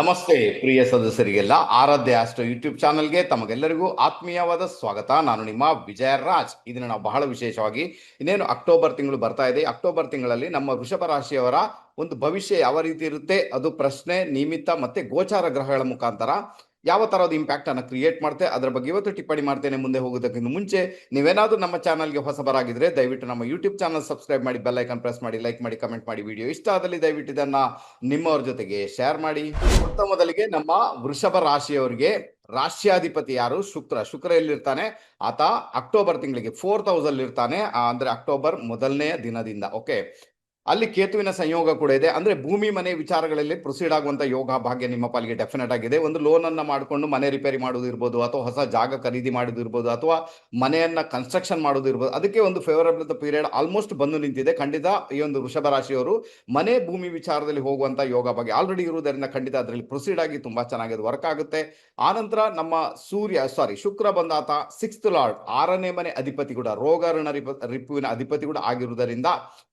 ನಮಸ್ತೆ, ಪ್ರಿಯ ಸದಸ್ಯರಿಗೆಲ್ಲ ಆರಾಧ್ಯ astro YouTube ಚಾನಲ್ಗೆ ತಮಗೆಲ್ಲರಿಗೂ ಆತ್ಮೀಯವಾದ ಸ್ವಾಗತ. ನಾನು ನಿಮ್ಮ ವಿಜಯ ರಾಜ್ ಇದನ್ನು ನಾವು ಬಹಳ ವಿಶೇಷವಾಗಿ ಇನ್ನೇನು ಅಕ್ಟೋಬರ್ ತಿಂಗಳು ಬರ್ತಾ ಇದೆ. ಅಕ್ಟೋಬರ್ ತಿಂಗಳಲ್ಲಿ ನಮ್ಮ ವೃಷಭ ರಾಶಿಯವರ ಒಂದು ಭವಿಷ್ಯ ಯಾವ ರೀತಿ ಇರುತ್ತೆ? ಅದು ಪ್ರಶ್ನೆ ನಿಮಿತ್ತ ಮತ್ತೆ ಗೋಚಾರ ಗ್ರಹಗಳ ಮುಖಾಂತರ. ಯಾವ ತರಹದ ಇಂಪ್ಯಾಕ್ಟ್ ಅನ್ನ ಕ್ರಿಯೇಟ್ ಮಾಡುತ್ತೆ ಅದರ ಬಗ್ಗೆ ಇವತ್ತು ಟಿಪ್ಪಣಿ ಮಾಡ್ತೇನೆ ಮುಂದೆ ಹೋಗೋದಕ್ಕಿಂತ ಮುಂಚೆ, ನೀವೇನಾದರೂ ನಮ್ಮ ಚಾನಲ್ಗೆ ಹೊಸಬರಾಗಿದ್ರೆ ದಯವಿಟ್ಟು ನಮ್ಮ ಯೂಟ್ಯೂಬ್ ಚಾನಲ್ ಸಬ್ಸ್ಕ್ರೈಬ್ ಮಾಡಿ ಬೆಲ್ ಐಕನ್ ಪ್ರೆಸ್ ಮಾಡಿ ಲೈಕ್ ಮಾಡಿ ಕಮೆಂಟ್ ಮಾಡಿ ವಿಡಿಯೋ ಇಷ್ಟ ಆದಲ್ಲಿ ದಯವಿಟ್ಟು ಇದನ್ನ ನಿಮ್ಮವ್ರ ಜೊತೆಗೆ ಶೇರ್ ಮಾಡಿ. ಮೊತ್ತ ಮೊದಲಿಗೆ ನಮ್ಮ ವೃಷಭ ರಾಶಿಯವರಿಗೆ ರಾಶ್ಯಾಧಿಪತಿ ಯಾರು? ಶುಕ್ರ. ಶುಕ್ರ ಎಲ್ಲಿರ್ತಾನೆ? ಆತ ಅಕ್ಟೋಬರ್ ತಿಂಗಳಿಗೆ ಫೋರ್ತ್ ಹೌಸ್ ಅಲ್ಲಿ ಇರ್ತಾನೆ. ಅಂದ್ರೆ ಅಕ್ಟೋಬರ್ ಮೊದಲನೇ ದಿನದಿಂದ. ಓಕೆ ಅಲ್ಲಿ ಕೇತುವಿನ ಸಂಯೋಗ ಕೂಡ ಇದೆ. ಅಂದ್ರೆ ಭೂಮಿ, ಮನೆ ವಿಚಾರಗಳಲ್ಲಿ ಪ್ರೊಸೀಡ್ ಆಗುವಂತ ಯೋಗ ಭಾಗ್ಯ ನಿಮ್ಮ ಪಾಲಿಗೆ ಡೆಫಿನೆಟ್ ಆಗಿದೆ. ಒಂದು ಲೋನ್ ಅನ್ನ ಮಾಡಿಕೊಂಡು ಮನೆ ರಿಪೇರಿ ಮಾಡೋದು ಇರ್ಬೋದು, ಅಥವಾ ಹೊಸ ಜಾಗ ಖರೀದಿ ಮಾಡೋದು ಇರ್ಬೋದು, ಅಥವಾ ಮನೆಯನ್ನ ಕನ್ಸ್ಟ್ರಕ್ಷನ್ ಮಾಡೋದು ಇರ್ಬೋದು, ಅದಕ್ಕೆ ಒಂದು ಫೇವರಬಲ್ ಪೀರಿಯಡ್ ಆಲ್ಮೋಸ್ಟ್ ಬಂದು ನಿಂತಿದೆ. ಖಂಡಿತ ಈ ಒಂದು ವೃಷಭ ರಾಶಿಯವರು ಮನೆ, ಭೂಮಿ ವಿಚಾರದಲ್ಲಿ ಹೋಗುವಂತ ಯೋಗ ಭಾಗ್ಯ ಆಲ್ರೆಡಿ ಇರುವುದರಿಂದ ಖಂಡಿತ ಅದರಲ್ಲಿ ಪ್ರೊಸೀಡ್ ಆಗಿ ತುಂಬಾ ಚೆನ್ನಾಗಿ ವರ್ಕ್ ಆಗುತ್ತೆ. ಆನಂತರ ನಮ್ಮ ಸೂರ್ಯ ಸಾರಿ ಶುಕ್ರ ಬಂದಾತ ಸಿಕ್ಸ್ತ್ ಲಾರ್ಡ್ ಆರನೇ ಮನೆ ಅಧಿಪತಿ ಕೂಡ, ರೋಗ ಋಣ ರಿಪ ರಿಪುವಿನ ಅಧಿಪತಿ ಕೂಡ ಆಗಿರುವುದರಿಂದ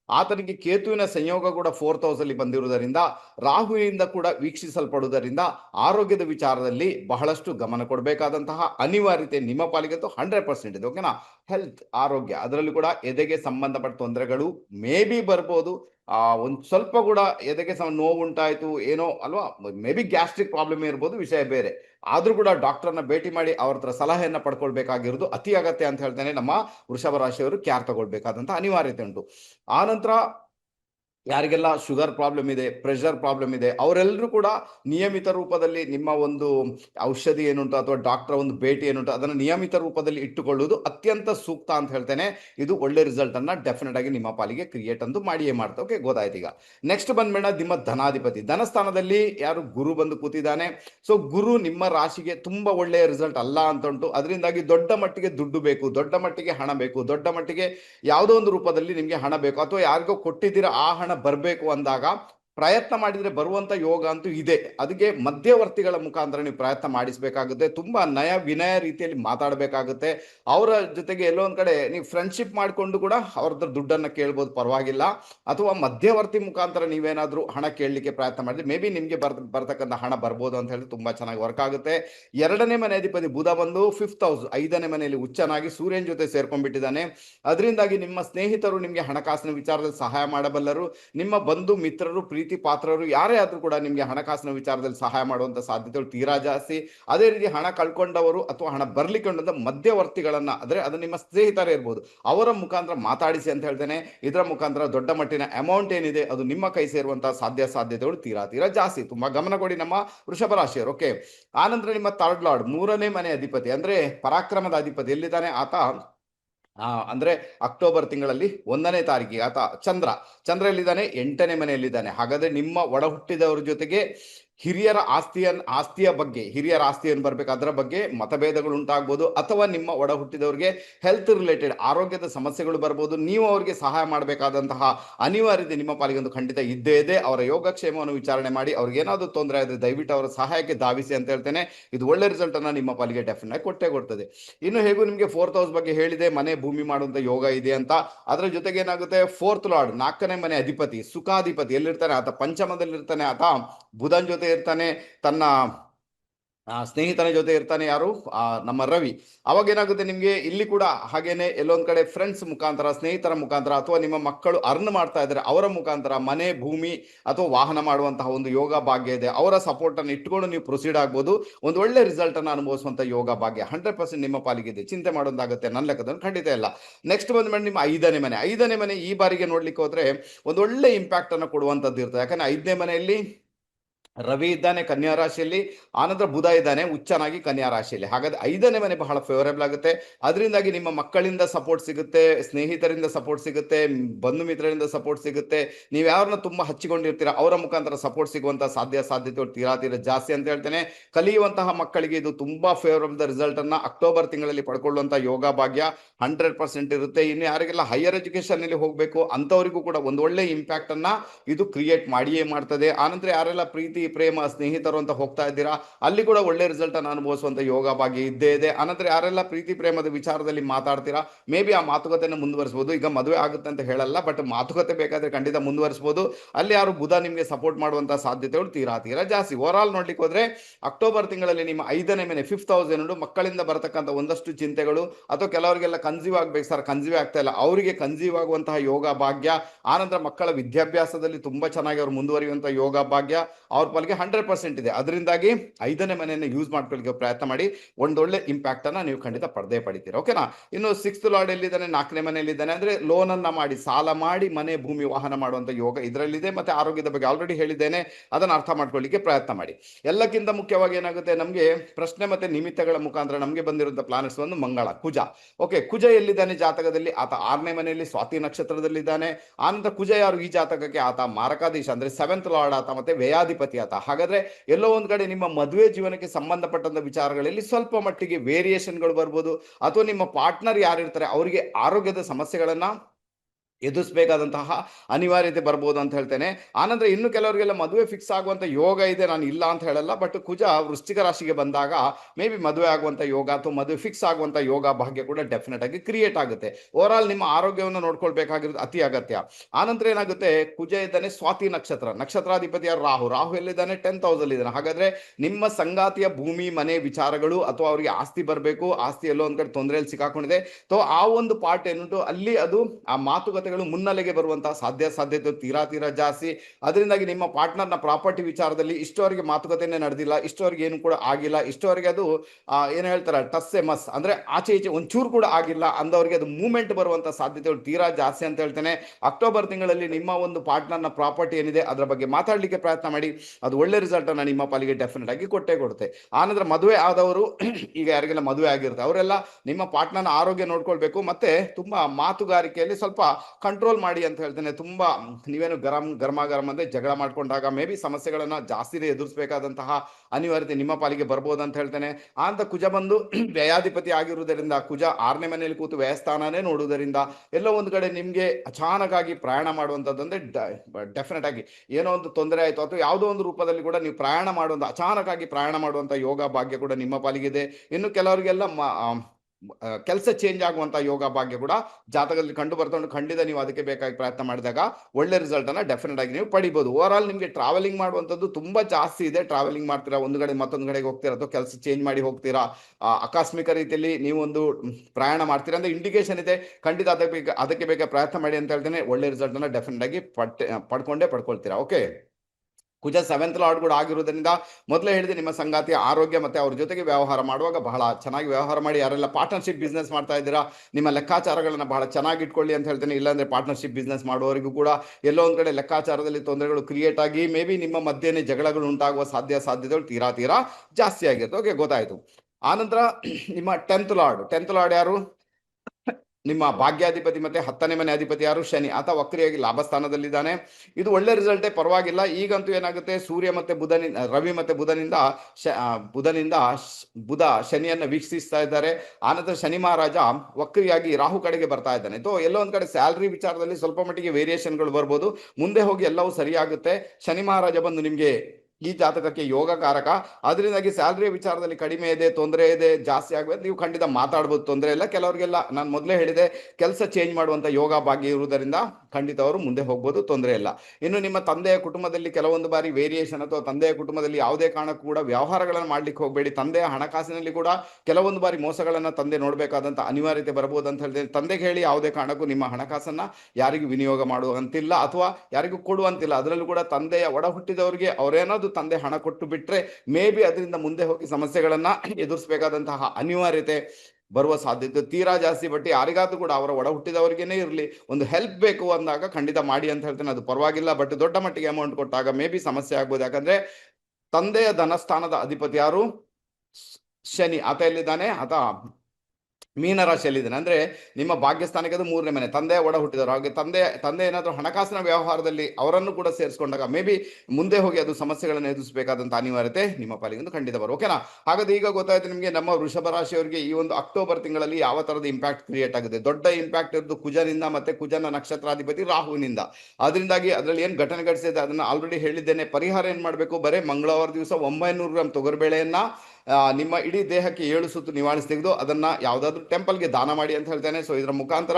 ಆತನಿಗೆ ಕೇತುವಿನ ಸಂಯೋಗ ಕೂಡ ಫೋರ್ತ್ ಹೌಸ್ ಅಲ್ಲಿ ಬಂದಿರುವುದರಿಂದ, ರಾಹುವಿನಿಂದ ಕೂಡ ವೀಕ್ಷಿಸಲ್ಪಡುವುದರಿಂದ ಆರೋಗ್ಯದ ವಿಚಾರದಲ್ಲಿ ಬಹಳಷ್ಟು ಗಮನ ಕೊಡಬೇಕಾದಂತಹ ಅನಿವಾರ್ಯತೆ ನಿಮ್ಮ ಪಾಲಿಗೆ ಹಂಡ್ರೆಡ್ ಇದೆ ಓಕೆನಾ ಹೆಲ್ತ್ ಆರೋಗ್ಯ, ಅದರಲ್ಲೂ ಕೂಡ ಎದೆಗೆ ಸಂಬಂಧಪಟ್ಟ ತೊಂದರೆಗಳು ಮೇ ಬಿ ಬರ್ಬೋದು ಆ, ಒಂದು ಸ್ವಲ್ಪ ಕೂಡ ಎದೆಗೆ ಸಮ ನೋವು ಉಂಟಾಯಿತು, ಏನೋ ಅಲ್ವಾ, ಮೇ ಬಿ ಗ್ಯಾಸ್ಟ್ರಿಕ್ ಪ್ರಾಬ್ಲಮ್ ಇರ್ಬೋದು, ವಿಷಯ ಬೇರೆ. ಆದ್ರೂ ಕೂಡ ಡಾಕ್ಟರ್ನ ಭೇಟಿ ಮಾಡಿ ಅವ್ರ ಹತ್ರ ಸಲಹೆಯನ್ನ ಪಡ್ಕೊಳ್ಬೇಕಾಗಿರೋದು ಅತಿ ಅಗತ್ಯ ಅಂತ ಹೇಳ್ತೇನೆ ನಮ್ಮ ವೃಷಭ ರಾಶಿಯವರು ಕ್ಯಾರ್ ತಗೊಳ್ಬೇಕಾದಂತ ಅನಿವಾರ್ಯತೆ ಉಂಟು. ಆನಂತರ ಯಾರಿಗೆಲ್ಲ ಶುಗರ್ ಪ್ರಾಬ್ಲಮ್ ಇದೆ ಪ್ರೆಷರ್ ಪ್ರಾಬ್ಲಮ್ ಇದೆ ಅವರೆಲ್ಲರೂ ಕೂಡ ನಿಯಮಿತ ರೂಪದಲ್ಲಿ ನಿಮ್ಮ ಒಂದು ಔಷಧಿ ಏನುಂಟು ಅಥವಾ ಡಾಕ್ಟರ್ ಒಂದು ಭೇಟಿ ಏನುಂಟು ಅದನ್ನು ನಿಯಮಿತ ರೂಪದಲ್ಲಿ ಇಟ್ಟುಕೊಳ್ಳುವುದು ಅತ್ಯಂತ ಸೂಕ್ತ ಅಂತ ಹೇಳ್ತೇನೆ. ಇದು ಒಳ್ಳೆ ರಿಸಲ್ಟ್ ಅನ್ನ ಡೆಫಿನೆಟ್ ಆಗಿ ನಿಮ್ಮ ಪಾಲಿಗೆ ಕ್ರಿಯೇಟ್ ಅಂತ ಮಾಡಿಯೇ ಮಾಡ್ತಾ ಓಕೆ ಗೊತ್ತಾಯ್ತು ಈಗ. ನೆಕ್ಸ್ಟ್ ಬಂದ್ಬೇಡ ನಿಮ್ಮ ಧನಾಧಿಪತಿ. ಧನಸ್ಥಾನದಲ್ಲಿ ಯಾರು ಗುರು ಬಂದು ಕೂತಿದ್ದಾನೆ. ಸೊ ಗುರು ನಿಮ್ಮ ರಾಶಿಗೆ ತುಂಬಾ ಒಳ್ಳೆಯ ರಿಸಲ್ಟ್ ಅಲ್ಲ ಅಂತ ಉಂಟು ಅದರಿಂದಾಗಿ ದೊಡ್ಡ ಮಟ್ಟಿಗೆ ದುಡ್ಡು ಬೇಕು, ದೊಡ್ಡ ಮಟ್ಟಿಗೆ ಹಣ ಬೇಕು, ದೊಡ್ಡ ಮಟ್ಟಿಗೆ ಯಾವುದೋ ಒಂದು ರೂಪದಲ್ಲಿ ನಿಮಗೆ ಹಣ ಬೇಕು. ಅಥವಾ ಯಾರಿಗೋ ಕೊಟ್ಟಿದ್ದೀರಾ ಆ ಹಣ ಬರಬೇಕು ಅಂದಾಗ ಪ್ರಯತ್ನ ಮಾಡಿದರೆ ಬರುವಂಥ ಯೋಗ ಅಂತೂ ಇದೆ. ಅದಕ್ಕೆ ಮಧ್ಯವರ್ತಿಗಳ ಮುಖಾಂತರ ನೀವು ಪ್ರಯತ್ನ ಮಾಡಿಸಬೇಕಾಗುತ್ತೆ. ತುಂಬ ನಯ ವಿನಯ ರೀತಿಯಲ್ಲಿ ಮಾತಾಡಬೇಕಾಗುತ್ತೆ. ಅವರ ಜೊತೆಗೆ ಎಲ್ಲೋ ಒಂದು ಕಡೆ ನೀವು ಫ್ರೆಂಡ್ಶಿಪ್ ಮಾಡಿಕೊಂಡು ಕೂಡ ಅವ್ರದ್ದು ದುಡ್ಡನ್ನು ಕೇಳ್ಬೋದು, ಪರವಾಗಿಲ್ಲ. ಅಥವಾ ಮಧ್ಯವರ್ತಿ ಮುಖಾಂತರ ನೀವೇನಾದರೂ ಹಣ ಕೇಳಲಿಕ್ಕೆ ಪ್ರಯತ್ನ ಮಾಡಿದ್ರೆ ಮೇ ಬಿ ನಿಮಗೆ ಬರ್, ಬರ್ತಕ್ಕಂಥ ಹಣ ಬರ್ಬೋದು ಅಂತ ಹೇಳಿ ತುಂಬ ಚೆನ್ನಾಗಿ ವರ್ಕ್ ಆಗುತ್ತೆ. ಎರಡನೇ ಮನೆ ಅಧಿಪತಿ ಬುಧ ಬಂದು ಫಿಫ್ತ್ ಹೌಸ್ ಐದನೇ ಮನೆಯಲ್ಲಿ ಹುಚ್ಚನಾಗಿ ಸೂರ್ಯನ ಜೊತೆ ಸೇರ್ಕೊಂಡ್ಬಿಟ್ಟಿದ್ದಾನೆ. ಅದರಿಂದಾಗಿ ನಿಮ್ಮ ಸ್ನೇಹಿತರು ನಿಮಗೆ ಹಣಕಾಸಿನ ವಿಚಾರದಲ್ಲಿ ಸಹಾಯ ಮಾಡಬಲ್ಲರು. ನಿಮ್ಮ ಬಂಧು ಮಿತ್ರರು, ಪ್ರೀತಿ ಪಾತ್ರರು ಯಾರೇ ಆದರೂ ಕೂಡ ನಿಮಗೆ ಹಣಕಾಸಿನ ವಿಚಾರದಲ್ಲಿ ಸಹಾಯ ಮಾಡುವಂಥ ಸಾಧ್ಯತೆಗಳು ತೀರಾ ಜಾಸ್ತಿ. ಅದೇ ರೀತಿ ಹಣ ಕಳ್ಕೊಂಡವರು ಅಥವಾ ಹಣ ಮಧ್ಯವರ್ತಿಗಳನ್ನು ಮಧ್ಯವರ್ತಿಗಳನ್ನ, ಅಂದ್ರೆ ಅದು ನಿಮ್ಮ ಸ್ನೇಹಿತರೇ ಇರ್ಬೋದು, ಅವರ ಮುಖಾಂತರ ಮಾತಾಡಿಸಿ ಅಂತ ಹೇಳ್ತೇನೆ. ಇದರ ಮುಖಾಂತರ ದೊಡ್ಡ ಮಟ್ಟಿನ ಅಮೌಂಟ್ ಏನಿದೆ, ಅದು ನಿಮ್ಮ ಕೈ ಸೇರುವಂತಹ ಸಾಧ್ಯ ಸಾಧ್ಯತೆಗಳು ತೀರಾ ತೀರಾ ಜಾಸ್ತಿ. ತುಂಬಾ ಗಮನ ಕೊಡಿ ನಮ್ಮ ವೃಷಭ ರಾಶಿಯರು ಓಕೆ ಆನಂತರ ನಿಮ್ಮ ಥರ್ಡ್ ಲಾರ್ಡ್, ಮೂರನೇ ಮನೆ ಅಧಿಪತಿ, ಅಂದ್ರೆ ಪರಾಕ್ರಮದ ಅಧಿಪತಿ ಎಲ್ಲಿದ್ದಾನೆ ಆತ? ಆ, ಅಂದ್ರೆ ಅಕ್ಟೋಬರ್ ತಿಂಗಳಲ್ಲಿ ಒಂದನೇ ತಾರೀಕಿಗೆ, ಆತ ಚಂದ್ರ. ಚಂದ್ರ ಎಲ್ಲಿದ್ದಾನೆ? ಎಂಟನೇ ಮನೆಯಲ್ಲಿದ್ದಾನೆ. ಹಾಗಾದ್ರೆ ನಿಮ್ಮ ಒಡಹುಟ್ಟಿದವರ ಜೊತೆಗೆ ಹಿರಿಯರ ಆಸ್ತಿಯ ಆಸ್ತಿಯ ಬಗ್ಗೆ, ಹಿರಿಯರ ಆಸ್ತಿ ಏನು ಬರ್ಬೇಕು. ಅದರ ಬಗ್ಗೆ ಮತಭೇದಗಳು ಉಂಟಾಗ್ಬೋದು ಅಥವಾ ನಿಮ್ಮ ಒಡ ಹುಟ್ಟಿದವರಿಗೆ ಹೆಲ್ತ್ ರಿಲೇಟೆಡ್ ಆರೋಗ್ಯದ ಸಮಸ್ಯೆಗಳು ಬರ್ಬೋದು. ನೀವು ಅವರಿಗೆ ಸಹಾಯ ಮಾಡಬೇಕಾದಂತಹ ಅನಿವಾರ್ಯತೆ ನಿಮ್ಮ ಪಾಲಿಗೊಂದು ಖಂಡಿತ ಇದ್ದೇ ಇದೆ. ಅವರ ಯೋಗಕ್ಷೇಮವನ್ನು ವಿಚಾರಣೆ ಮಾಡಿ ಅವ್ರಿಗೆ ಏನಾದರೂ ತೊಂದರೆ ಆದರೆ ದಯವಿಟ್ಟು ಅವರ ಸಹಾಯಕ್ಕೆ ಧಾವಿಸಿ ಅಂತ ಹೇಳ್ತೇನೆ. ಇದು ಒಳ್ಳೆ ರಿಸಲ್ಟ್ ಅನ್ನ ನಿಮ್ಮ ಪಾಲಿಗೆ ಡೆಫಿನೆಟ್ ಆಗಿ ಕೊಟ್ಟೇ ಕೊಡ್ತದೆ. ಇನ್ನು ಹೇಗೂ ನಿಮಗೆ ಫೋರ್ತ್ ಹೌಸ್ ಬಗ್ಗೆ ಹೇಳಿದೆ. ಮನೆ ಭೂಮಿ ಮಾಡುವಂತ ಯೋಗ ಇದೆ ಅಂತ. ಅದರ ಜೊತೆಗೆ ಏನಾಗುತ್ತೆ? ಫೋರ್ತ್ ಲಾರ್ಡ್ ನಾಲ್ಕನೇ ಮನೆ ಅಧಿಪತಿ, ಸುಖಾಧಿಪತಿ ಎಲ್ಲಿರ್ತಾನೆ? ಆತ ಪಂಚಮದಲ್ಲಿರ್ತಾನೆ. ಆತ ಬುಧನ್ ಜೊತೆ ಇರ್ತಾನೆ, ತನ್ನ ಸ್ನೇಹಿತನ ಜೊತೆ ಇರ್ತಾನೆ ಯಾರು? ನಮ್ಮ ರವಿ. ಅವಾಗ ಏನಾಗುತ್ತೆ ನಿಮಗೆ? ಇಲ್ಲಿ ಕೂಡ ಹಾಗೇನೆ ಎಲ್ಲೊಂದ್ ಕಡೆ ಫ್ರೆಂಡ್ಸ್ ಮುಖಾಂತರ, ಸ್ನೇಹಿತರ ಮುಖಾಂತರ ಅಥವಾ ನಿಮ್ಮ ಮಕ್ಕಳು ಅರ್ನ್ ಮಾಡ್ತಾ ಇದ್ದಾರೆ, ಅವರ ಮುಖಾಂತರ ಮನೆ, ಭೂಮಿ ಅಥವಾ ವಾಹನ ಮಾಡುವಂತಹ ಒಂದು ಯೋಗ ಭಾಗ್ಯ ಇದೆ. ಅವರ ಸಪೋರ್ಟ್ ಅನ್ನು ಇಟ್ಕೊಂಡು ನೀವು ಪ್ರೊಸೀಡ್ ಆಗ್ಬೋದು. ಒಂದು ಒಳ್ಳೆ ರಿಸಲ್ಟ್ ಅನ್ನು ಅನುಭವಿಸುವಂತ ಯೋಗ ಭಾಗ್ಯ ಹಂಡ್ರೆಡ್ ಪರ್ಸೆಂಟ್ ನಿಮ್ಮ ಪಾಲಿಗೆ ಇದೆ. ಚಿಂತೆ ಮಾಡೋದಾಗುತ್ತೆ, ನನ್ನ ಲೆಕ್ಕದಲ್ಲಿ ಖಂಡಿತ ಇಲ್ಲ. ನೆಕ್ಸ್ಟ್ ಬಂದ್ಮೇಲೆ ನಿಮ್ಮ ಐದನೇ ಮನೆ. ಐದನೇ ಮನೆ ಈ ಬಾರಿಗೆ ನೋಡ್ಲಿಕ್ಕೆ ಹೋದ್ರೆ ಒಂದು ಒಳ್ಳೆ ಇಂಪ್ಯಾಕ್ಟ್ ಅನ್ನು ಕೊಡುವಂತದ್ದು ಇರ್ತದೆ ಯಾಕಂದ್ರೆ ಐದನೇ ಮನೆಯಲ್ಲಿ ರವಿ ಇದ್ದಾನೆ ಕನ್ಯಾ ರಾಶಿಯಲ್ಲಿ, ಆನಂತರ ಬುಧ ಇದ್ದಾನೆ ಉಚ್ಚನಾಗಿ ಕನ್ಯಾ ರಾಶಿಯಲ್ಲಿ. ಹಾಗಾದ್ರೆ ಐದನೇ ಮನೆ ಬಹಳ ಫೇವರೇಬಲ್ ಆಗುತ್ತೆ. ಅದರಿಂದಾಗಿ ನಿಮ್ಮ ಮಕ್ಕಳಿಂದ ಸಪೋರ್ಟ್ ಸಿಗುತ್ತೆ, ಸ್ನೇಹಿತರಿಂದ ಸಪೋರ್ಟ್ ಸಿಗುತ್ತೆ, ಬಂಧು ಮಿತ್ರರಿಂದ ಸಪೋರ್ಟ್ ಸಿಗುತ್ತೆ. ನೀವು ಯಾರನ್ನ ತುಂಬಾ ಹಚ್ಚಿಕೊಂಡಿರ್ತೀರ, ಅವರ ಮುಖಾಂತರ ಸಪೋರ್ಟ್ ಸಿಗುವಂತಹ ಸಾಧ್ಯ ಸಾಧ್ಯತೆಗಳು ತೀರಾ ತೀರಾ ಜಾಸ್ತಿ ಅಂತ ಹೇಳ್ತೇನೆ. ಕಲಿಯುವಂತಹ ಮಕ್ಕಳಿಗೆ ಇದು ತುಂಬಾ ಫೇವರಬಲ್ ರಿಸಲ್ಟ್ ಅನ್ನ ಅಕ್ಟೋಬರ್ ತಿಂಗಳಲ್ಲಿ ಪಡ್ಕೊಳ್ಳುವಂತಹ ಯೋಗ ಭಾಗ್ಯ ಹಂಡ್ರೆಡ್ ಪರ್ಸೆಂಟ್ ಇರುತ್ತೆ. ಇನ್ನು ಯಾರಿಗೆಲ್ಲ ಹೈಯರ್ ಎಜುಕೇಶನ್ ಅಲ್ಲಿ ಹೋಗಬೇಕು ಅಂತವರಿಗೂ ಕೂಡ ಒಂದು ಒಳ್ಳೆ ಇಂಪ್ಯಾಕ್ಟ್ ಅನ್ನ ಇದು ಕ್ರಿಯೇಟ್ ಮಾಡಿಯೇ ಮಾಡ್ತದೆ. ಆನಂತರ ಯಾರೆಲ್ಲ ಪ್ರೀತಿ ಪ್ರೇಮ ಸ್ನೇಹಿತರು ಅಂತ ಹೋಗ್ತಾ ಇದ್ದೀರಾ? ಅಲ್ಲಿ ಕೂಡ ಒಳ್ಳೆ ರಿಸಲ್ಟ್ ಅನ್ನು ಅನುಭವಿಸುವಂತ ಯೋಗ ಭಾಗ್ಯ ಇದ್ದೇ ಇದೆ. ಅನಂತರ ಯಾರೆಲ್ಲ ಪ್ರೀತಿ ಪ್ರೇಮದ ವಿಚಾರದಲ್ಲಿ ಮಾತಾಡ್ತೀರಾ? ಮೇ ಬಿ ಆ ಮಾತುಕತೆಯನ್ನು ಮುಂದುವರಿಸಬಹುದು ಈಗ ಮದುವೆ ಆಗುತ್ತೆ ಅಂತ ಹೇಳಲ್ಲ ಬಟ್ ಮಾತುಕತೆ ಬೇಕಾದ್ರೆ ಖಂಡಿತ ಮುಂದುವರಿಸಬಹುದು ಅಲ್ಲಿ ಯಾರು ಬುಧ ನಿಮಗೆ ಸಪೋರ್ಟ್ ಮಾಡುವಂತ ಸಾಧ್ಯತೆಗಳು ತೀರಾ ತೀರಾ ಜಾಸ್ತಿ. ಓವರ್ ಆಲ್ ನೋಡ್ಲಿಕ್ಕೆ ಹೋದ್ರೆ ಅಕ್ಟೋಬರ್ ತಿಂಗಳಲ್ಲಿ ನಿಮ್ಮ ಐದನೇ ಮೇಲೆ ಫಿಫ್ತ್ ಹೌಸ್ ಮಕ್ಕಳಿಂದ ಬರತಕ್ಕಂಥ ಒಂದಷ್ಟು ಚಿಂತೆಗಳು, ಅಥವಾ ಕೆಲವರಿಗೆಲ್ಲ ಕನ್ಸೀವ್ ಆಗ್ಬೇಕು ಸರ್ ಕನ್ಸೀವ್ ಆಗ್ತಾ ಇಲ್ಲ. ಅವರಿಗೆ ಕನ್ಸೀವ್ ಆಗುವಂತಹ ಯೋಗ ಭಾಗ್ಯ, ಆನಂತರ ಮಕ್ಕಳ ವಿದ್ಯಾಭ್ಯಾಸದಲ್ಲಿ ತುಂಬಾ ಚೆನ್ನಾಗಿ ಅವ್ರು ಮುಂದುವರಿಯುವಂತಹ ಯೋಗ ಭಾಗ್ಯ, ಅವ್ರ ಪಾಲಿಗೆ ಹಂಡ್ರೆಡ್ ಪರ್ಸೆಂಟ್ ಇದೆ. ಅದರಿಂದಾಗಿ ಐದನೇ ಮನೆಯನ್ನು ಯೂಸ್ ಮಾಡ್ಕೊಳ್ಳಿಕ್ಕೆ ಪ್ರಯತ್ನ ಮಾಡಿ. ಒಂದೊಳ್ಳೆ ಇಂಪ್ಯಾಕ್ಟ್ ಅನ್ನ ನೀವು ಖಂಡಿತ ಪಡೆದೇ ಪಡಿತೀರಾ. ಓಕೆನಾ ಇನ್ನು ಸಿಕ್ಸ್ತ್ ಲಾರ್ಡ್ ಎಲ್ಲಿದ್ದಾನೆ? ನಾಲ್ಕನೇ ಮನೆಯಲ್ಲಿದ್ದಾನೆ ಅಂದ್ರೆ ಲೋನ್ ಅನ್ನ ಮಾಡಿ, ಸಾಲ ಮಾಡಿ ಮನೆ ಭೂಮಿ ವಾಹನ ಮಾಡುವಂತ ಯೋಗ ಇದರಲ್ಲಿದೆ ಮತ್ತೆ ಆರೋಗ್ಯದ ಬಗ್ಗೆ ಆಲ್ರೆಡಿ ಹೇಳಿದ್ದೇನೆ. ಅದನ್ನ ಅರ್ಥ ಮಾಡ್ಕೊಳ್ಳಿಕ್ಕೆ ಪ್ರಯತ್ನ ಮಾಡಿ. ಎಲ್ಲಕ್ಕಿಂತ ಮುಖ್ಯವಾಗಿ ಏನಾಗುತ್ತೆ? ನಮಗೆ ಪ್ರಶ್ನೆ ಮತ್ತೆ ನಿಮಿತ್ತಗಳ ಮುಖಾಂತರ ನಮಗೆ ಬಂದಿರುವಂತ ಪ್ಲಾನೆಟ್ಸ್ ಒಂದು ಮಂಗಳ, ಕುಜ. ಓಕೆ ಕುಜ ಎಲ್ಲಿದ್ದಾನೆ ಜಾತಕದಲ್ಲಿ? ಆತ ಆರನೇ ಮನೆಯಲ್ಲಿ, ಸ್ವಾತಿ ನಕ್ಷತ್ರದಲ್ಲಿದ್ದಾನೆ. ಆನಂತರ ಕುಜ ಯಾರು? ಈ ಜಾತಕಕ್ಕೆ ಆತ ಮಾರಕಾಧೀಶ, ಅಂದ್ರೆ ಸೆವೆಂತ್ ಲಾರ್ಡ್ ಆತ ಮತ್ತೆ ವ್ಯಯಾಧಿಪತಿ ಹಾಗಾದ್ರೆ ಎಲ್ಲೋ ಒಂದ್ ಕಡೆ ನಿಮ್ಮ ಮದುವೆ ಜೀವನಕ್ಕೆ ಸಂಬಂಧಪಟ್ಟಂತ ವಿಚಾರಗಳಲ್ಲಿ ಸ್ವಲ್ಪ ಮಟ್ಟಿಗೆ ವೇರಿಯೇಷನ್ಗಳು ಬರ್ಬೋದು. ಅಥವಾ ನಿಮ್ಮ ಪಾರ್ಟ್ನರ್ ಯಾರಿರ್ತಾರೆ, ಅವರಿಗೆ ಆರೋಗ್ಯದ ಸಮಸ್ಯೆಗಳನ್ನ ಎದುರಿಸಬೇಕಾದಂತಹ ಅನಿವಾರ್ಯತೆ ಬರ್ಬೋದು ಅಂತ ಹೇಳ್ತೇನೆ. ಆನಂತರ ಇನ್ನು ಕೆಲವರಿಗೆಲ್ಲ ಮದುವೆ ಫಿಕ್ಸ್ ಆಗುವಂತ ಯೋಗ ಇದೆ, ನಾನು ಇಲ್ಲ ಅಂತ ಹೇಳಲ್ಲ. ಬಟ್ ಕುಜ ವೃಶ್ಚಿಕ ರಾಶಿಗೆ ಬಂದಾಗ ಮೇ ಬಿ ಮದುವೆ ಆಗುವಂತ ಯೋಗ ಅಥವಾ ಮದುವೆ ಫಿಕ್ಸ್ ಆಗುವಂತ ಯೋಗ ಭಾಗ್ಯ ಕೂಡ ಡೆಫಿನೆಟ್ ಆಗಿ ಕ್ರಿಯೇಟ್ ಆಗುತ್ತೆ. ಓವರ್ ಆಲ್ ನಿಮ್ಮ ಆರೋಗ್ಯವನ್ನು ನೋಡ್ಕೊಳ್ಬೇಕಾಗಿರೋದು ಅತಿ ಅಗತ್ಯ. ಆನಂತರ ಏನಾಗುತ್ತೆ? ಕುಜ ಇದ್ದಾನೆ ಸ್ವಾತಿ ನಕ್ಷತ್ರ. ನಕ್ಷತ್ರಾಧಿಪತಿಯ ರಾಹು. ರಾಹು ಎಲ್ಲಿದ್ದಾನೆ? ಟೆನ್ ಅಲ್ಲಿ ಇದ್ದಾನೆ. ಹಾಗಾದ್ರೆ ನಿಮ್ಮ ಸಂಗಾತಿಯ ಭೂಮಿ, ಮನೆ ವಿಚಾರಗಳು ಅಥವಾ ಅವರಿಗೆ ಆಸ್ತಿ ಬರಬೇಕು. ಆಸ್ತಿ ಎಲ್ಲೋ ಒಂದ್ ಕಡೆ ತೊಂದರೆಯಲ್ಲಿ ಸಿಕ್ಕಾಕೊಂಡಿದೆ. ಸೊ ಆ ಒಂದು ಪಾರ್ಟ್ ಏನುಂಟು ಅಲ್ಲಿ ಅದು ಆ ಮಾತುಕತೆಗಳು ಮುನ್ನೆಲೆಗೆ ಬರುವಂತಹ ಸಾಧ್ಯ ಸಾಧ್ಯತೆ ತೀರಾ ತೀರಾ ಜಾಸ್ತಿ. ಅದರಿಂದಾಗಿ ನಿಮ್ಮ ಪಾರ್ಟ್ನರ್ನ ಪ್ರಾಪರ್ಟಿ ವಿಚಾರದಲ್ಲಿ ಇಷ್ಟವರೆಗೆ ಮಾತುಕತೆನೇ ನಡೆದಿಲ್ಲ, ಇಷ್ಟವರೆಗೆ ಏನು ಕೂಡ ಆಗಿಲ್ಲ, ಇಷ್ಟವರೆಗೆ ಅದು ಏನು ಹೇಳ್ತಾರೆ ಟಸ್ಸೆ ಮಸ್ ಅಂದ್ರೆ ಆಚೆ ಈಚೆ ಒಂಚೂರು ಕೂಡ ಆಗಿಲ್ಲ ಅಂದವರಿಗೆ ಅದು ಮೂವ್ಮೆಂಟ್ ಬರುವಂತಹ ಸಾಧ್ಯತೆಗಳು ತೀರಾ ಜಾಸ್ತಿ ಅಂತ ಹೇಳ್ತೇನೆ. ಅಕ್ಟೋಬರ್ ತಿಂಗಳಲ್ಲಿ ನಿಮ್ಮ ಒಂದು ಪಾರ್ಟ್ನರ್ನ ಪ್ರಾಪರ್ಟಿ ಏನಿದೆ ಅದರ ಬಗ್ಗೆ ಮಾತಾಡಲಿಕ್ಕೆ ಪ್ರಯತ್ನ ಮಾಡಿ, ಅದು ಒಳ್ಳೆ ರಿಸಲ್ಟ್ ಅನ್ನ ನಿಮ್ಮ ಪಾಲಿಗೆ ಡೆಫಿನೆಟ್ ಆಗಿ ಕೊಟ್ಟೇ ಕೊಡುತ್ತೆ. ಆನಂತರ ಮದುವೆ ಆದವರು, ಈಗ ಯಾರಿಗೆಲ್ಲ ಮದುವೆ ಆಗಿರುತ್ತೆ, ಅವರೆಲ್ಲ ನಿಮ್ಮ ಪಾರ್ಟ್ನರ್ನ ಆರೋಗ್ಯ ನೋಡ್ಕೊಳ್ಬೇಕು, ಮತ್ತೆ ತುಂಬಾ ಮಾತುಗಾರಿಕೆಯಲ್ಲಿ ಸ್ವಲ್ಪ ಕಂಟ್ರೋಲ್ ಮಾಡಿ ಅಂತ ಹೇಳ್ತೇನೆ. ತುಂಬಾ, ನೀವೇನು ಗರಂ, ಗರ್ಮ, ಗರಂ ಅಂದ್ರೆ ಜಗಳ ಮಾಡ್ಕೊಂಡಾಗ ಮೇ ಬಿ ಸಮಸ್ಯೆಗಳನ್ನ ಜಾಸ್ತಿನೇ ಎದುರಿಸಬೇಕಾದಂತಹ ಅನಿವಾರ್ಯತೆ ನಿಮ್ಮ ಪಾಲಿಗೆ ಬರ್ಬೋದು ಅಂತ ಹೇಳ್ತೇನೆ. ಅಂತ ಕುಜ ಬಂದು ವ್ಯಯಾಧಿಪತಿ ಆಗಿರುವುದರಿಂದ, ಕುಜ ಆರನೇ ಮನೆಯಲ್ಲಿ ಕೂತು ವ್ಯಯಸ್ಥಾನನೇ ನೋಡುವುದರಿಂದ ಎಲ್ಲೋ ಒಂದು ಕಡೆ ನಿಮ್ಗೆ ಅಚಾನಕ್ ಆಗಿ ಪ್ರಯಾಣ ಮಾಡುವಂಥದ್ದು ಅಂದ್ರೆ ಡೆಫಿನೆಟ್ ಆಗಿ ಏನೋ ಒಂದು ತೊಂದರೆ ಆಯಿತು ಅಥವಾ ಯಾವುದೋ ಒಂದು ರೂಪದಲ್ಲಿ ಕೂಡ ನೀವು ಪ್ರಯಾಣ ಮಾಡುವಂಥ ಅಚಾನಕ್ ಆಗಿ ಪ್ರಯಾಣ ಮಾಡುವಂಥ ಯೋಗ ಭಾಗ್ಯ ಕೂಡ ನಿಮ್ಮ ಇದೆ ಇನ್ನು ಕೆಲವರಿಗೆಲ್ಲ ಕೆಲಸ ಚೇಂಜ್ ಆಗುವಂತ ಯೋಗ ಭಾಗ್ಯ ಕೂಡ ಜಾತಕದಲ್ಲಿ ಕಂಡು ಬರ್ಕೊಂಡು ಖಂಡಿತ ನೀವು ಅದಕ್ಕೆ ಬೇಕಾಗಿ ಪ್ರಯತ್ನ ಮಾಡಿದಾಗ ಒಳ್ಳೆ ರಿಸಲ್ಟ್ ಅನ್ನ ಡೆಫಿನೆಟ್ ಆಗಿ ನೀವು ಪಡಿಬಹುದು ಓವರ್ ಆಲ್ ನಿಮಗೆ ಟ್ರಾವೆಲಿಂಗ್ ಮಾಡುವಂಥದ್ದು ತುಂಬಾ ಜಾಸ್ತಿ ಇದೆ. ಟ್ರಾವೆಲಿಂಗ್ ಮಾಡ್ತೀರಾ, ಒಂದು ಕಡೆ ಮತ್ತೊಂದು ಕಡೆಗೆ ಹೋಗ್ತೀರಾ, ಅಥವಾ ಕೆಲಸ ಚೇಂಜ್ ಮಾಡಿ ಹೋಗ್ತೀರಾ ಆಕಸ್ಮಿಕ ರೀತಿಯಲ್ಲಿ ನೀವು ಒಂದು ಪ್ರಯಾಣ ಮಾಡ್ತೀರಾ ಅಂದ್ರೆ ಇಂಡಿಕೇಶನ್ ಇದೆ. ಖಂಡಿತ ಅದಕ್ಕೆ ಅದಕ್ಕೆ ಬೇಕಾದ ಪ್ರಯತ್ನ ಮಾಡಿ ಅಂತ ಹೇಳ್ತೇನೆ. ಒಳ್ಳೆ ರಿಸಲ್ಟ್ ಅನ್ನ ಡೆಫಿನೆಟ್ ಆಗಿ ಪಡ್ಕೊಂಡೇ ಪಡ್ಕೊಳ್ತೀರಾ. ಓಕೆ ಕುಜ ಸೆವೆಂತ್ ಲಾರ್ಡ್ ಕೂಡ ಆಗಿರೋದ್ರಿಂದ ಮೊದಲೇ ಹೇಳಿದೆ ನಿಮ್ಮ ಸಂಗಾತಿ ಆರೋಗ್ಯ ಮತ್ತೆ ಅವ್ರ ಜೊತೆಗೆ ವ್ಯವಹಾರ ಮಾಡುವಾಗ ಬಹಳ ಚೆನ್ನಾಗಿ ವ್ಯವಹಾರ ಮಾಡಿ, ಯಾರೆಲ್ಲ ಪಾರ್ಟ್ನರ್ಶಿಪ್ ಬಿಸ್ನೆಸ್ ಮಾಡ್ತಾ ಇದ್ದೀರಾ, ನಿಮ್ಮ ಲೆಕ್ಕಾಚಾರಗಳನ್ನು ಬಹಳ ಚೆನ್ನಾಗಿ ಇಟ್ಕೊಳ್ಳಿ ಅಂತ ಹೇಳ್ತೇನೆ. ಇಲ್ಲಾಂದರೆ ಪಾರ್ಟ್ನರ್ಶಿಪ್ ಬಿಸ್ನೆಸ್ ಮಾಡುವವರಿಗೂ ಕೂಡ ಎಲ್ಲೋ ಒಂದ್ ಕಡೆ ಲೆಕ್ಕಾಚಾರದಲ್ಲಿ ತೊಂದರೆಗಳು ಕ್ರಿಯೇಟ್ ಆಗಿ ಮೇ ಬಿ ನಿಮ್ಮ ಮಧ್ಯೆನೇ ಜಗಳಗಳು ಉಂಟಾಗುವ ಸಾಧ್ಯ ಸಾಧ್ಯತೆಗಳು ತೀರಾ ತೀರಾ ಜಾಸ್ತಿ ಆಗಿರುತ್ತೆ. ಓಕೆ ಗೊತ್ತಾಯ್ತು. ಆನಂತರ ನಿಮ್ಮ ಟೆಂತ್ ಲಾರ್ಡ್ ಟೆಂತ್ ಲಾರ್ಡ್ ಯಾರು? ನಿಮ್ಮ ಭಾಗ್ಯಾಧಿಪತಿ ಮತ್ತೆ ಹತ್ತನೇ ಮನೆ ಅಧಿಪತಿ ಯಾರು? ಶನಿ. ಆತ ವಕ್ರಿಯಾಗಿ ಲಾಭ ಸ್ಥಾನದಲ್ಲಿದ್ದಾನೆ ಇದು ಒಳ್ಳೆ ರಿಸಲ್ಟೇ ಪರವಾಗಿಲ್ಲ. ಈಗಂತೂ ಏನಾಗುತ್ತೆ? ಸೂರ್ಯ ಮತ್ತೆ ಬುಧನಿಂದ ರವಿ ಮತ್ತೆ ಬುಧನಿಂದ ಶ ಬುಧನಿಂದ ಬುಧ ಶನಿಯನ್ನು ವೀಕ್ಷಿಸ್ತಾ ಇದ್ದಾರೆ. ಆನಂತರ ಶನಿ ಮಹಾರಾಜ ವಕ್ರಿಯಾಗಿ ರಾಹು ಕಡೆಗೆ ಬರ್ತಾ ಇದ್ದಾನೆ. ತೋ, ಎಲ್ಲೋ ಒಂದ್ ಕಡೆ ಸ್ಯಾಲ್ರಿ ವಿಚಾರದಲ್ಲಿ ಸ್ವಲ್ಪ ಮಟ್ಟಿಗೆ ವೇರಿಯೇಷನ್ಗಳು ಬರ್ಬೋದು. ಮುಂದೆ ಹೋಗಿ ಎಲ್ಲವೂ ಸರಿಯಾಗುತ್ತೆ. ಶನಿ ಮಹಾರಾಜ ಬಂದು ನಿಮ್ಗೆ ಈ ಜಾತಕಕ್ಕೆ ಯೋಗಕಾರಕ. ಅದರಿಂದಾಗಿ ಸ್ಯಾಲ್ರಿ ವಿಚಾರದಲ್ಲಿ ಕಡಿಮೆ ಇದೆ, ತೊಂದರೆ ಇದೆ, ಜಾಸ್ತಿ ಆಗಬೇಕು. ನೀವು ಖಂಡಿತ ಮಾತಾಡ್ಬೋದು ತೊಂದರೆ ಇಲ್ಲ. ಕೆಲವರಿಗೆಲ್ಲ ನಾನು ಮೊದಲೇ ಹೇಳಿದೆ, ಕೆಲಸ ಚೇಂಜ್ ಮಾಡುವಂಥ ಯೋಗ ಭಾಗ್ಯ ಇರುವುದರಿಂದ ಖಂಡಿತ ಅವರು ಮುಂದೆ ಹೋಗ್ಬೋದು, ತೊಂದರೆ ಇಲ್ಲ. ಇನ್ನು ನಿಮ್ಮ ತಂದೆಯ ಕುಟುಂಬದಲ್ಲಿ ಕೆಲವೊಂದು ಬಾರಿ ವೇರಿಯೇಷನ್ ಅಥವಾ ತಂದೆಯ ಕುಟುಂಬದಲ್ಲಿ ಯಾವುದೇ ಕಾರಣಕ್ಕೂ ಕೂಡ ವ್ಯವಹಾರಗಳನ್ನು ಮಾಡ್ಲಿಕ್ಕೆ ಹೋಗಬೇಡಿ. ತಂದೆಯ ಹಣಕಾಸಿನಲ್ಲಿ ಕೂಡ ಕೆಲವೊಂದು ಬಾರಿ ಮೋಸಗಳನ್ನು ತಂದೆ ನೋಡಬೇಕಾದಂತ ಅನಿವಾರ್ಯತೆ ಬರಬಹುದು ಅಂತ ಹೇಳಿದ್ರೆ ತಂದೆಗೆ ಹೇಳಿ ಯಾವುದೇ ಕಾರಣಕ್ಕೂ ನಿಮ್ಮ ಹಣಕಾಸನ್ನ ಯಾರಿಗೂ ವಿನಿಯೋಗ ಮಾಡುವಂತಿಲ್ಲ ಅಥವಾ ಯಾರಿಗೂ ಕೊಡುವಂತಿಲ್ಲ. ಅದರಲ್ಲೂ ಕೂಡ ತಂದೆಯ ಒಡ ಹುಟ್ಟಿದವರಿಗೆ ಅವರೇನಾದರೂ ತಂದೆ ಹಣ ಕೊಟ್ಟು ಬಿಟ್ರೆ ಮೇ ಬಿ ಅದರಿಂದ ಮುಂದೆ ಹೋಗಿ ಸಮಸ್ಯೆಗಳನ್ನ ಎದುರಿಸಬೇಕಾದಂತಹ ಅನಿವಾರ್ಯತೆ ಬರುವ ಸಾಧ್ಯತೆ ತೀರಾ ಜಾಸ್ತಿ ಬಟ್ ಯಾರಿಗಾದ್ರೂ ಕೂಡ ಅವರ ಒಡ ಹುಟ್ಟಿದವರಿಗೇನೆ ಇರಲಿ, ಒಂದು ಹೆಲ್ಪ್ ಬೇಕು ಅಂದಾಗ ಖಂಡಿತ ಮಾಡಿ ಅಂತ ಹೇಳ್ತೇನೆ. ಅದು ಪರವಾಗಿಲ್ಲ ಬಟ್ ದೊಡ್ಡ ಮಟ್ಟಿಗೆ ಅಮೌಂಟ್ ಕೊಟ್ಟಾಗ ಮೇ ಬಿ ಸಮಸ್ಯೆ ಆಗ್ಬೋದು. ಯಾಕಂದ್ರೆ ತಂದೆಯ ಧನಸ್ಥಾನದ ಅಧಿಪತಿ ಯಾರು? ಶನಿ. ಆತ ಎಲ್ಲಿದ್ದಾನೆ? ಆತ ಮೀನ ಇದ್ದಾನೆ. ಅಂದ್ರೆ ನಿಮ್ಮ ಭಾಗ್ಯಸ್ಥಾನಕ್ಕೆ ಅದು ಮೂರನೇ ಮನೆ. ತಂದೆ ಒಡ ಹುಟ್ಟಿದವರು. ಹಾಗೆ ತಂದೆ ತಂದೆ ಏನಾದರೂ ಹಣಕಾಸಿನ ವ್ಯವಹಾರದಲ್ಲಿ ಅವರನ್ನು ಕೂಡ ಸೇರಿಸ್ಕೊಂಡಾಗ ಮೇ ಬಿ ಮುಂದೆ ಹೋಗಿ ಅದು ಸಮಸ್ಯೆಗಳನ್ನು ಎದುರಿಸಬೇಕಾದಂತ ಅನಿವಾರ್ಯತೆ ನಿಮ್ಮ ಪಾಲಿಗೆ ಒಂದು ಖಂಡಿತ ಬರು ಓಕೆನಾ ಹಾಗಾದ್ರೆ ಈಗ ಗೊತ್ತಾಯಿತು ನಿಮಗೆ ನಮ್ಮ ವೃಷಭ ರಾಶಿಯವರಿಗೆ ಈ ಒಂದು ಅಕ್ಟೋಬರ್ ತಿಂಗಳಲ್ಲಿ ಯಾವ ಥರದ ಇಂಪ್ಯಾಕ್ಟ್ ಕ್ರಿಯೇಟ್ ಆಗುತ್ತೆ? ದೊಡ್ಡ ಇಂಪ್ಯಾಕ್ಟ್ ಇರೋದು ಕುಜನಿಂದ ಮತ್ತೆ ಕುಜನ ನಕ್ಷತ್ರಾಧಿಪತಿ ರಾಹುವಿನಿಂದ. ಅದರಿಂದಾಗಿ ಅದರಲ್ಲಿ ಏನು ಘಟನೆ ಘಟಿಸಿದೆ ಅದನ್ನ ಆಲ್ರೆಡಿ ಹೇಳಿದ್ದೇನೆ. ಪರಿಹಾರ ಏನು ಮಾಡಬೇಕು? ಬರೀ ಮಂಗಳವಾರ ದಿವಸ ಒಂಬೈನೂರು ಗ್ರಾಮ್ ತೊಗರಿಬೇಳೆಯನ್ನ ನಿಮ್ಮ ಇಡೀ ದೇಹಕ್ಕೆ ಏಳು ಸುತ್ತು ನಿವಾರಿಸಿ ತೆಗೆದು ಅದನ್ನ ಯಾವುದಾದ್ರೂ ಟೆಂಪಲ್ಗೆ ದಾನ ಮಾಡಿ ಅಂತ ಹೇಳ್ತೇನೆ. ಸೊ ಇದರ ಮುಖಾಂತರ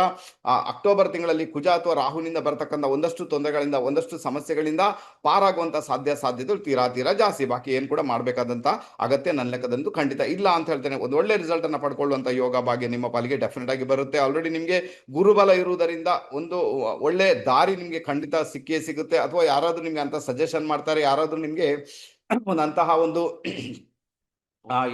ಅಕ್ಟೋಬರ್ ತಿಂಗಳಲ್ಲಿ ಕುಜ ಅಥವಾ ರಾಹುನಿಂದ ಬರತಕ್ಕಂಥ ಒಂದಷ್ಟು ತೊಂದರೆಗಳಿಂದ, ಒಂದಷ್ಟು ಸಮಸ್ಯೆಗಳಿಂದ ಪಾರಾಗುವಂತ ಸಾಧ್ಯ ಸಾಧ್ಯತೆಗಳು ತೀರಾ ತೀರಾ ಜಾಸ್ತಿ. ಬಾಕಿ ಏನು ಕೂಡ ಮಾಡಬೇಕಾದಂತ ಅಗತ್ಯ ನನ್ನ ಲೆಕ್ಕದಂದು ಖಂಡಿತ ಇಲ್ಲ ಅಂತ ಹೇಳ್ತೇನೆ. ಒಂದು ಒಳ್ಳೆ ರಿಸಲ್ಟ್ ಅನ್ನ ಪಡ್ಕೊಳ್ಳುವಂತ ಯೋಗ ಭಾಗ್ಯ ನಿಮ್ಮ ಪಾಲಿಗೆ ಡೆಫಿನೆಟ್ ಆಗಿ ಬರುತ್ತೆ. ಆಲ್ರೆಡಿ ನಿಮಗೆ ಗುರುಬಲ ಇರುವುದರಿಂದ ಒಂದು ಒಳ್ಳೆ ದಾರಿ ನಿಮಗೆ ಖಂಡಿತ ಸಿಕ್ಕೇ ಸಿಗುತ್ತೆ. ಅಥವಾ ಯಾರಾದರೂ ನಿಮಗೆ ಅಂತ ಸಜೆಷನ್ ಮಾಡ್ತಾರೆ. ಯಾರಾದರೂ ನಿಮಗೆ ಒಂದು ಅಂತಹ ಒಂದು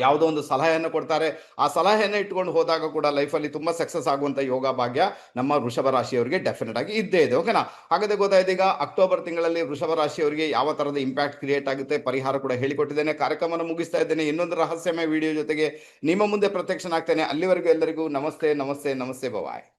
ಯಾವುದೋ ಒಂದು ಸಲಹೆಯನ್ನು ಕೊಡ್ತಾರೆ. ಆ ಸಲಹೆಯನ್ನು ಇಟ್ಕೊಂಡು ಹೋದಾಗ ಕೂಡ ಲೈಫಲ್ಲಿ ತುಂಬಾ ಸಕ್ಸಸ್ ಆಗುವಂಥ ಯೋಗ ಭಾಗ್ಯ ನಮ್ಮ ವೃಷಭ ರಾಶಿಯವರಿಗೆ ಡೆಫಿನೆಟ್ ಆಗಿ ಇದ್ದೇ ಇದೆ ಓಕೆನಾ ಹಾಗಾದ್ರೆ ಗೊತ್ತಾಯ್ತು ಈಗ ಅಕ್ಟೋಬರ್ ತಿಂಗಳಲ್ಲಿ ವೃಷಭ ರಾಶಿಯವರಿಗೆ ಯಾವ ತರದ ಇಂಪ್ಯಾಕ್ಟ್ ಕ್ರಿಯೇಟ್ ಆಗುತ್ತೆ ಪರಿಹಾರ ಕೂಡ ಹೇಳಿಕೊಟ್ಟಿದ್ದೇನೆ, ಕಾರ್ಯಕ್ರಮವನ್ನು ಮುಗಿಸ್ತಾ ಇದ್ದೇನೆ. ಇನ್ನೊಂದು ರಹಸ್ಯಮಯ ವಿಡಿಯೋ ಜೊತೆಗೆ ನಿಮ್ಮ ಮುಂದೆ ಪ್ರತ್ಯಕ್ಷನಾಗ್ತೇನೆ. ಅಲ್ಲಿವರೆಗೂ ಎಲ್ಲರಿಗೂ ನಮಸ್ತೆ ನಮಸ್ತೆ ನಮಸ್ತೆ ಬವಾಯ್